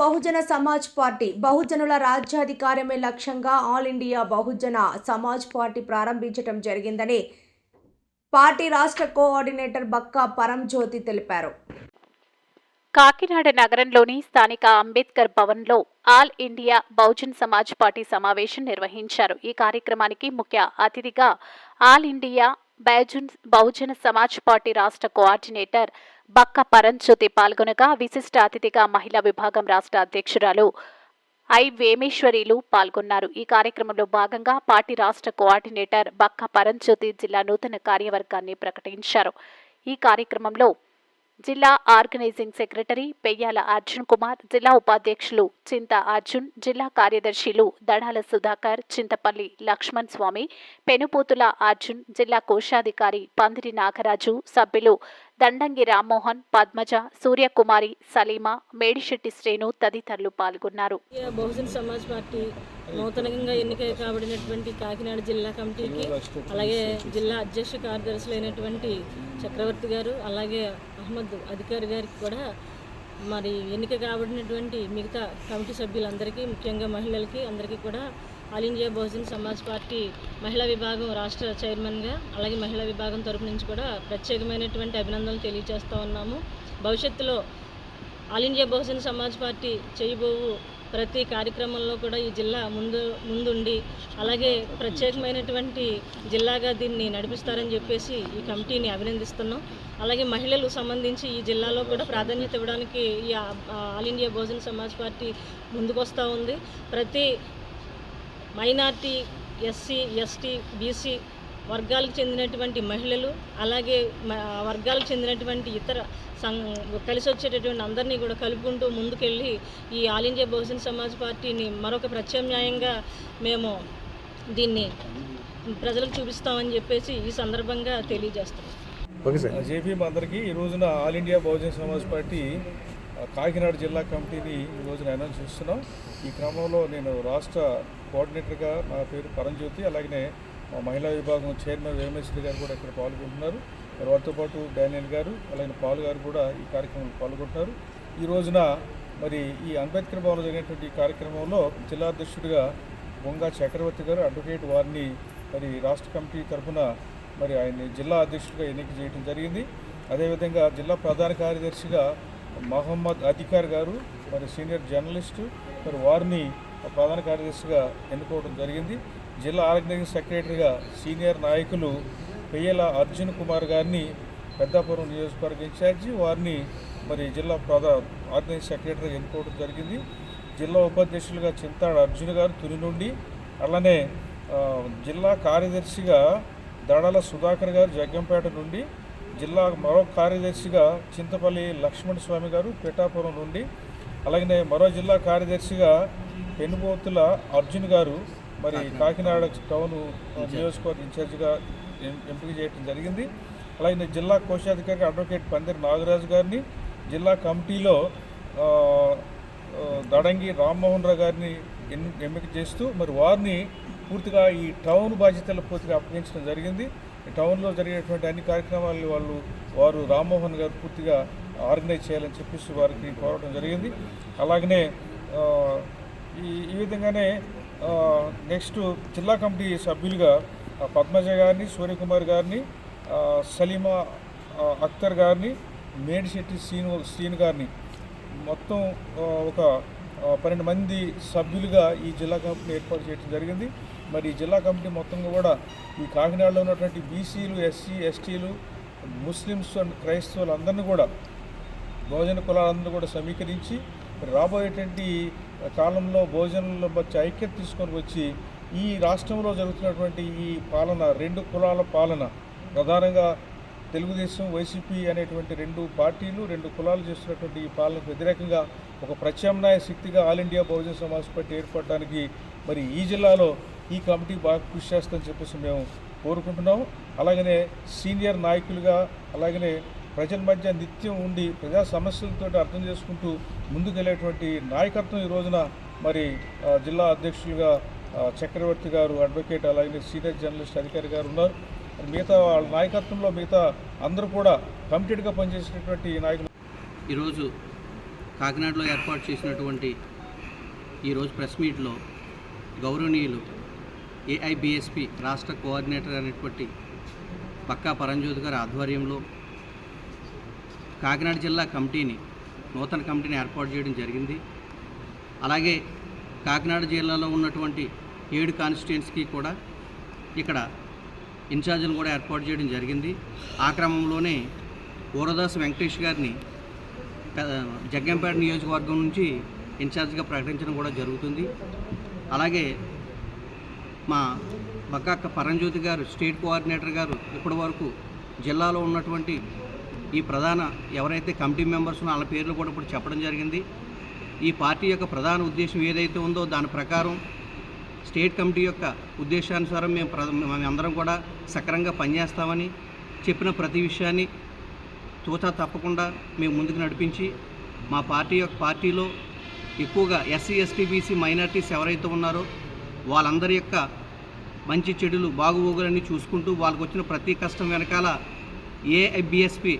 బహుజన Samaj party బహుజనుల రాజ్యాధికారమే లక్ష్యంగా all India Bahujan Samaj party ప్రారంభించడం జరిగిందని పార్టీ రాష్ట్ర కోఆర్డినేటర్ బక్కా పరంజ్యోతి తెలిపారు. కాకినాడ నగరంలోని స్థానిక అంబేద్కర్ భవన్లో all India Bahujan Samaj party సమావేశం నిర్వహించారు. ఈ కార్యక్రమానికి ముఖ్య అతిథిగా all India Bahujan Bahujan Samaj party రాష్ట్ర కోఆర్డినేటర్ బక్క పరంజ్యోతి పాల్గొనగా విశిష్ట అతిథిగా మహిళా విభాగం రాష్ట్ర అధ్యక్షురాలు ఐ వేమేశ్వరీలు పాల్గొన్నారు. ఈ కార్యక్రమంలో భాగంగా పార్టీ రాష్ట్ర కోఆర్డినేటర్ బక్క పరంజ్యోతి జిల్లా నూతన కార్యవర్గాన్ని ప్రకటించారు. ఈ కార్యక్రమంలో జిల్లా ఆర్గనైజింగ్ సెక్రటరీ పెయ్యాల అర్జున్ కుమార్ జిల్లా ఉపాధ్యక్షులు చింత అర్జున్ జిల్లా కార్యదర్శిలు దడాల సుధాకర్ చింతపల్లి లక్ష్మణ్ స్వామి పెనుపోతుల అర్జున్ జిల్లా కోశాధికారి పందిరి నాగరాజు సభ్యులు దండంగి రామ్మోహన్ పద్మజ సూర్యకుమారి సలీమా మేడిశెట్టి శ్రేణు తదితరులు పాల్గొన్నారు. బహుజన్ సమాజ్ పార్టీ నూతనంగా ఎన్నిక కాబడినటువంటి కాకినాడ జిల్లా కమిటీకి అలాగే జిల్లా అధ్యక్ష కార్యదర్శులైనటువంటి చక్రవర్తి గారు అలాగే అహ్మద్ అధికారి గారికి కూడా మరి ఎన్నిక కాబడినటువంటి మిగతా కమిటీ సభ్యులందరికీ ముఖ్యంగా మహిళలకి అందరికీ కూడా all India Bahujan Samaj party మహిళా విభాగం రాష్ట్ర చైర్మన్గా అలాగే మహిళా విభాగం తరపు నుంచి కూడా ప్రత్యేకమైనటువంటి అభినందనలు తెలియజేస్తూ ఉన్నాము. భవిష్యత్తులో all India Bahujan Samaj party చేయబోవు ప్రతి కార్యక్రమంలో కూడా ఈ జిల్లా ముందు ముందుండి అలాగే ప్రత్యేకమైనటువంటి జిల్లాగా దీన్ని నడిపిస్తారని చెప్పేసి ఈ కమిటీని అభినందిస్తున్నాం. అలాగే మహిళలు సంబంధించి ఈ జిల్లాలో కూడా ప్రాధాన్యత ఇవ్వడానికి ఈ all India Bahujan Samaj party ముందుకొస్తూ ఉంది. ప్రతి మైనార్టీ ఎస్సీ ఎస్టీ బీసీ వర్గాలకు చెందినటువంటి మహిళలు అలాగే వర్గాలకు చెందినటువంటి ఇతర సం కలిసి వచ్చేటటువంటి అందరినీ కూడా కలుపుకుంటూ ముందుకెళ్ళి ఈ ఆల్ ఇండియా బహుజన్ సమాజ్ పార్టీని మరొక ప్రత్యామ్నాయంగా మేము దీన్ని ప్రజలకు చూపిస్తామని చెప్పేసి ఈ సందర్భంగా తెలియజేస్తాం ఓకే సార్. జేపీ అందరికీ ఈ రోజున all India Bahujan Samaj party Kakinada జిల్లా కమిటీని ఈ రోజున అనౌన్స్ చేస్తున్నాం. ఈ క్రమంలో నేను రాష్ట్ర కోఆర్డినేటర్గా నా పేరు పరంజ్యోతి అలాగనే మా మహిళా విభాగం చైర్మన్ వేమేశ్వరి గారు కూడా ఇక్కడ పాల్గొంటున్నారు. వారితో పాటు డానియల్ గారు అలాగే పాల్ గారు కూడా ఈ కార్యక్రమంలో పాల్గొంటున్నారు. ఈ రోజున మరి ఈ అంబేద్కర్ భవన్లో జరిగినటువంటి ఈ కార్యక్రమంలో జిల్లా అధ్యక్షుడిగా బొంగా చక్రవర్తి గారు అడ్వకేట్ వారిని మరి రాష్ట్ర కమిటీ తరఫున మరి ఆయన్ని జిల్లా అధ్యక్షుడిగా ఎన్నిక చేయడం జరిగింది. అదేవిధంగా జిల్లా ప్రధాన కార్యదర్శిగా మహమ్మద్ అధికార్ గారు మరి సీనియర్ జర్నలిస్టు మరి వారిని ప్రధాన కార్యదర్శిగా ఎన్నుకోవడం జరిగింది. జిల్లా ఆర్గనైజింగ్ సెక్రటరీగా సీనియర్ నాయకులు పెయ్యల అర్జున్ కుమార్ గారిని పెద్దాపురం నియోజకవర్గ ఇన్ఛార్జి వారిని మరి జిల్లా ప్రధా ఆర్గనైజింగ్ సెక్రటరీగా ఎన్నుకోవడం జరిగింది. జిల్లా ఉపాధ్యక్షులుగా చింతాడు అర్జున్ గారు తుని నుండి అలానే జిల్లా కార్యదర్శిగా దడాల సుధాకర్ గారు జగ్గంపేట నుండి జిల్లా మరో కార్యదర్శిగా చింతపల్లి లక్ష్మణ స్వామి గారు పిఠాపురం నుండి అలాగనే మరో జిల్లా కార్యదర్శిగా పెనుబోతుల అర్జున్ గారు మరి కాకినాడ. టౌన్ నియోజకవర్గ ఇన్ఛార్జిగా ఎం- ఎంపిక చేయడం జరిగింది. అలాగే జిల్లా కోశాధికారి అడ్వకేట్ పందిరి నాగరాజు గారిని జిల్లా కమిటీలో దడంగి రామ్మోహన్ రావు గారిని ఎన్- ఎంపిక చేస్తూ మరి వారిని పూర్తిగా ఈ టౌన్ బాధ్యతలు పూర్తిగా అప్పగించడం జరిగింది. టౌన్లో జరిగేటువంటి అన్ని కార్యక్రమాలు వాళ్ళు వారు రామ్మోహన్ గారు పూర్తిగా ఆర్గనైజ్ చేయాలని చెప్పేసి వారికి కోరడం జరిగింది. అలాగనే ఈ ఈ విధంగానే నెక్స్ట్ జిల్లా కమిటీ సభ్యులుగా పద్మజ గారిని సూర్యకుమార్ గారిని సలీమా అక్తర్ అఖ్తర్ గారిని మేడిశెట్టి శ్రీను శ్రీను గారిని మొత్తం ఒక పన్నెండు మంది సభ్యులుగా ఈ జిల్లా కమిటీని ఏర్పాటు చేయడం జరిగింది. మరి ఈ జిల్లా కమిటీ మొత్తంగా కూడా ఈ కాకినాడలో ఉన్నటువంటి బీసీలు ఎస్సీ ఎస్టీలు ముస్లిమ్స్ అండ్ క్రైస్తవులు అందరినీ కూడా భోజన కులాలందరూ కూడా సమీకరించి రాబోయేటువంటి కాలంలో భోజనంలో వచ్చి ఐక్యత తీసుకొని వచ్చి ఈ రాష్ట్రంలో జరుగుతున్నటువంటి ఈ పాలన రెండు కులాల పాలన ప్రధానంగా తెలుగుదేశం వైసీపీ అనేటువంటి రెండు పార్టీలు రెండు కులాలు చేస్తున్నటువంటి ఈ పాలనకు వ్యతిరేకంగా ఒక ప్రత్యామ్నాయ శక్తిగా all India Bahujan Samaj party ఏర్పడడానికి మరి ఈ జిల్లాలో ఈ కమిటీ బాగా కృషి చేస్తుందని చెప్పేసి మేము కోరుకుంటున్నాము. అలాగనే సీనియర్ నాయకులుగా అలాగనే ప్రజల మధ్య నిత్యం ఉండి ప్రజా సమస్యలతో అర్థం చేసుకుంటూ ముందుకెళ్ళేటువంటి నాయకత్వం ఈ రోజున మరి జిల్లా అధ్యక్షులుగా చక్రవర్తి గారు అడ్వకేట్ అలాగే సీనియర్ జర్నలిస్ట్ అధికారి గారు ఉన్నారు. మిగతా వాళ్ళ నాయకత్వంలో మిగతా అందరూ కూడా కమిటెడ్గా పనిచేసినటువంటి నాయకులు. ఈరోజు కాకినాడలో ఏర్పాటు చేసినటువంటి ఈరోజు ప్రెస్ మీట్లో గౌరవనీయులు ఏఐబిఎస్పి రాష్ట్ర కోఆర్డినేటర్ అనేటువంటి పక్కా పరంజ్యోతి గారి ఆధ్వర్యంలో కాకినాడ జిల్లా కమిటీని నూతన కమిటీని ఏర్పాటు చేయడం జరిగింది. అలాగే కాకినాడ జిల్లాలో ఉన్నటువంటి ఏడు కాన్స్టిట్యుయెన్సీకి కూడా ఇక్కడ ఇన్ఛార్జీలు కూడా ఏర్పాటు చేయడం జరిగింది. ఆ క్రమంలోనే ఊరదాస్ వెంకటేష్ గారిని జగ్గంపేట నియోజకవర్గం నుంచి ఇన్ఛార్జ్గా ప్రకటించడం కూడా జరుగుతుంది. అలాగే మా బక్కక్క పరంజ్యోతి గారు స్టేట్ కోఆర్డినేటర్ గారు ఇప్పటి వరకు జిల్లాలో ఉన్నటువంటి ఈ ప్రధాన ఎవరైతే కమిటీ మెంబర్స్ వాళ్ళ పేర్లు కూడా ఇప్పుడు చెప్పడం జరిగింది. ఈ పార్టీ యొక్క ప్రధాన ఉద్దేశం ఏదైతే ఉందో దాని ప్రకారం స్టేట్ కమిటీ యొక్క ఉద్దేశానుసారం మేము ప్ర మేము అందరం కూడా సక్రమంగా పనిచేస్తామని చెప్పిన ప్రతి విషయాన్ని తూచా తప్పకుండా మేము ముందుకు నడిపించి మా పార్టీ యొక్క పార్టీలో ఎక్కువగా ఎస్సీ ఎస్టీ బీసీ మైనార్టీస్ ఎవరైతే ఉన్నారో వాళ్ళందరి యొక్క మంచి చెడులు బాగుబోగులన్నీ చూసుకుంటూ వాళ్ళకు వచ్చిన ప్రతి కష్టం వెనకాల ఏఐబిఎస్పి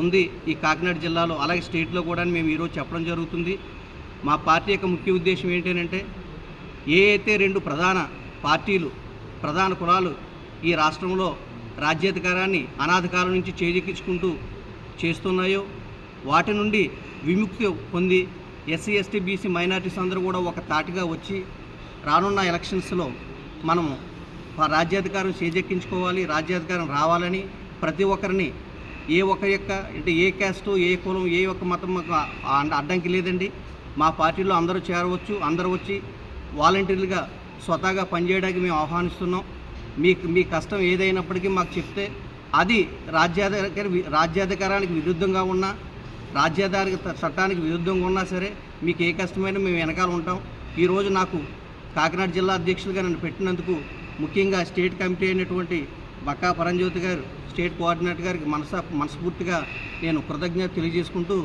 ఉంది ఈ కాకినాడ జిల్లాలో అలాగే స్టేట్లో కూడా మేము ఈరోజు చెప్పడం జరుగుతుంది. మా పార్టీ యొక్క ముఖ్య ఉద్దేశం ఏంటంటే ఏ అయితే రెండు ప్రధాన పార్టీలు ప్రధాన కులాలు ఈ రాష్ట్రంలో రాజ్యాధికారాన్ని అనాధికారం నుంచి చేజిక్కించుకుంటూ చేస్తున్నాయో వాటి నుండి విముక్తి పొంది ఎస్సీ ఎస్టీ బీసీ మైనార్టీస్ అందరూ కూడా ఒక తాటిగా వచ్చి రానున్న ఎలక్షన్స్లో మనము రాజ్యాధికారం చేజెక్కించుకోవాలి రాజ్యాధికారం రావాలని ప్రతి ఒక్కరిని ఏ ఒక్కరి యొక్క అంటే ఏ క్యాస్టు ఏ కులం ఏ ఒక్క మతం మాకు అడ్డంకి లేదండి. మా పార్టీలో అందరూ చేరవచ్చు అందరూ వచ్చి వాలంటీర్లుగా స్వతహాగా పనిచేయడానికి మేము ఆహ్వానిస్తున్నాం. మీకు మీ కష్టం ఏదైనప్పటికీ మాకు చెప్తే అది రాజ్యాధికార రాజ్యాధికారానికి విరుద్ధంగా ఉన్నా రాజ్యాధారి చట్టానికి విరుద్ధంగా ఉన్నా సరే మీకు ఏ కష్టమైనా మేము వెనకాల ఉంటాం. ఈరోజు నాకు కాకినాడ జిల్లా అధ్యక్షులుగా నన్ను పెట్టినందుకు ముఖ్యంగా స్టేట్ కమిటీ అయినటువంటి బక్కా పరంజ్యోతి గారు స్టేట్ కోఆర్డినేటర్ గారికి మనస మనస్ఫూర్తిగా నేను కృతజ్ఞత తెలియజేసుకుంటూ